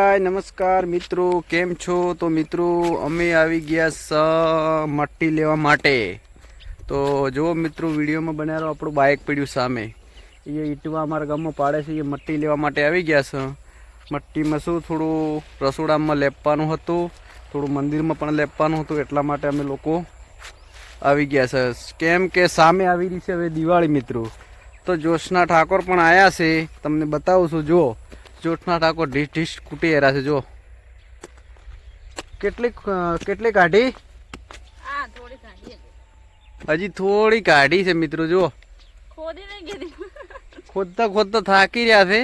હાય, નમસ્કાર મિત્રો, કેમ છો? તો મિત્રો, અમે આવી ગયા સ મટ્ટી લેવા માટે. તો જો મિત્રો, વિડીયોમાં બનાવ્યો આપણું બાઇક પડ્યું સામે. એ ઈટવા અમારા ગામમાં પાડે છે, એ મટ્ટી લેવા માટે આવી ગયા છે મટ્ટીમાં શું, થોડું રસોડામાં લેપવાનું હતું, થોડું મંદિરમાં પણ લેપવાનું હતું, એટલા માટે અમે લોકો આવી ગયા છે કેમ કે સામે આવી રહી છે હવે દિવાળી મિત્રો. તો જોશના ઠાકોર પણ આવ્યા છે, તમને બતાવું છું જો જોશના ટાકો ઢીસ ઢીસ કૂટી રહ્યા છે જો કેટલી કેટલી કાઢી. હજી થોડી કાઢી છે મિત્રો જો ખોદતા ખોદતા થાકી રહ્યા છે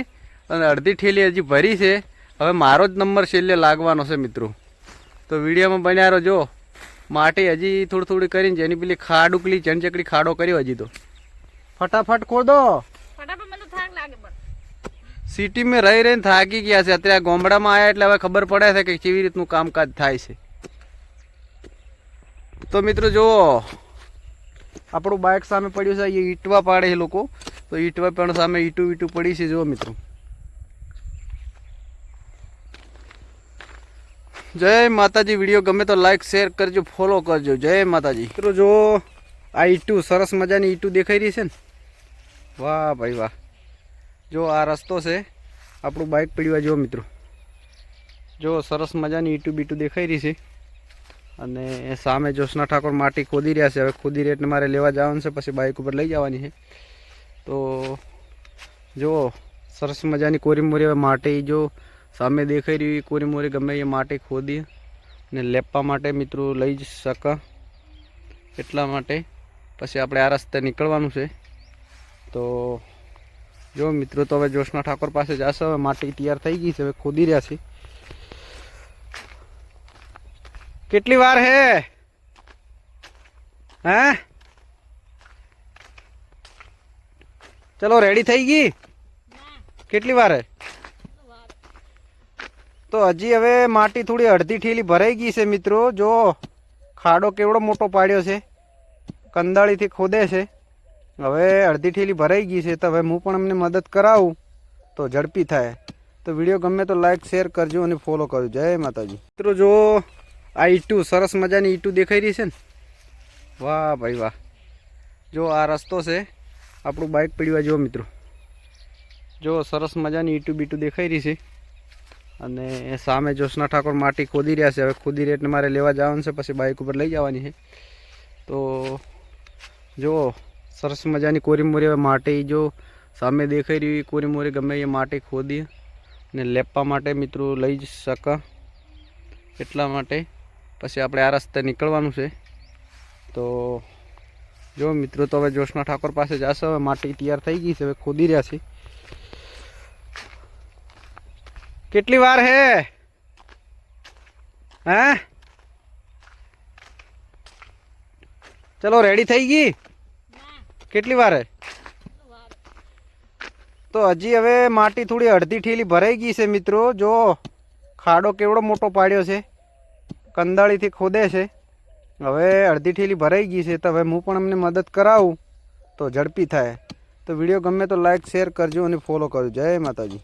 અને અડધી ઠેલી હજી ભરી છે. હવે મારો જ નંબર છેલ્લે લાગવાનો છે મિત્રો. તો વિડીયોમાં બન્યા જો માટી હજી થોડી થોડી કરીને જેની પેલી ખાડ ઉકલી ચણચકડી ખાડો કર્યો હજી તો. ફટાફટ ખોદો ફટાફટ મને તો થાક લાગે પણ સિટીમાં રહી રહીને થાકી ગયા છે. અત્યારે ગામડામાં આવ્યા એટલે હવે ખબર પડે છે કે કેવી રીતનું કામકાજ થાય છે. તો મિત્રો જુઓ, આપણું બાઇક સામે પડ્યું છે. એ ઈટવા પાડે છે લોકો. તો ઈટવા પણ સામે ઈટું ઈટું પડી છે. જુઓ મિત્રો. જય માતાજી. વીડિયો ગમે તો લાઈક શેર કરજો ફોલો કરજો. જય માતાજી. મિત્રો જો આ ઈટું સરસ મજાની ઈટું દેખાઈ રહી છે ને. વાહ ભાઈ વાહ. જો આ રસ્તો છે. આપણું બાઇક પડ્યું જો મિત્રો. જો સરસ મજાની ઈટું બીટું દેખાઈ રહી છે. અને સામે જોશના ઠાકોર માટી ખોદી રહ્યા છે. હવે ખોદી રેટને મારે લેવા જવાનું છે, પછી બાઇક ઉપર લઈ જવાની છે. તો જો સરસ મજાની કોરીમોરી હવે માટી, જો સામે દેખાઈ રહી કોરીમોરી, ગમે એ માટી ખોદી ને લેપવા માટે મિત્રો લઈ જ શકા. એટલા માટે પછી આપણે આ રસ્તે નીકળવાનું છે. તો જો મિત્રો, તો હવે જોશના ઠાકોર પાસે જશે. હવે માટી તૈયાર થઈ ગઈ છે. હવે ખોદી રહ્યા છે. કેટલી વાર હે? હે? ચલો રેડી થઈ ગઈ? કેટલી વાર હે? તો હજી હવે માટી થોડી અડધી ઠીલી ભરાઈ ગઈ છે, મિત્રો. જો ખાડો કેવડો મોટો પાડ્યો છે. કંદાળીથી ખોદે છે. હવે અડધી ઠેલી ભરાઈ ગઈ છે, તો હવે હું પણ અમને મદદ કરાવું. તો ઝડપી થાય. તો વીડિયો ગમે તો લાઈક શેર કરજો અને ફોલો કરજો. જય માતાજી. મિત્રો જો, આ ઈટું, સરસ મજાની ઈટું દેખાઈ રહી છે ને? વાહ ભાઈ વાહ. જો આ રસ્તો છે, આપણું બાઇક પીડવા જુઓ મિત્રો. જો સરસ મજાની ઈટું બીટું દેખાઈ રહી છે. અને સામે જોશના ઠાકોર માટી ખોદી રહ્યા છે, હવે ખોદી રેટને મારે લેવા જવાનું છે, પછી બાઇક ઉપર લઈ જવાની છે. તો જો સરસ મજાની કોરીમોરી હવે માટી જો સામે દેખાઈ રહી કોરીમોરી ગમે એ માટી ખોદી ને લેપવા માટે મિત્રો લઈ જ શકા. એટલા માટે પછી આપણે આ રસ્તે નીકળવાનું છે. તો જો મિત્રો તો હવે જોશના ઠાકોર પાસે જશો, હવે માટી તૈયાર થઈ ગઈ છે, હવે ખોદી રહ્યા છે. કેટલી વાર હે? હે? ચલો રેડી થઈ ગઈ? કેટલી વારે? તો હજી હવે માટી થોડી અડધી ઠેલી ભરાઈ ગઈ છે મિત્રો. જો ખાડો કેવડો મોટો પાડ્યો છે. કંદાળીથી ખોદે છે. હવે અડધી ઠેલી ભરાઈ ગઈ છે તો હવે હું પણ અમને મદદ કરાવું. તો ઝડપી થાય. તો વીડિયો ગમે તો લાઈક શેર કરજો અને ફોલો કરજો. જય માતાજી.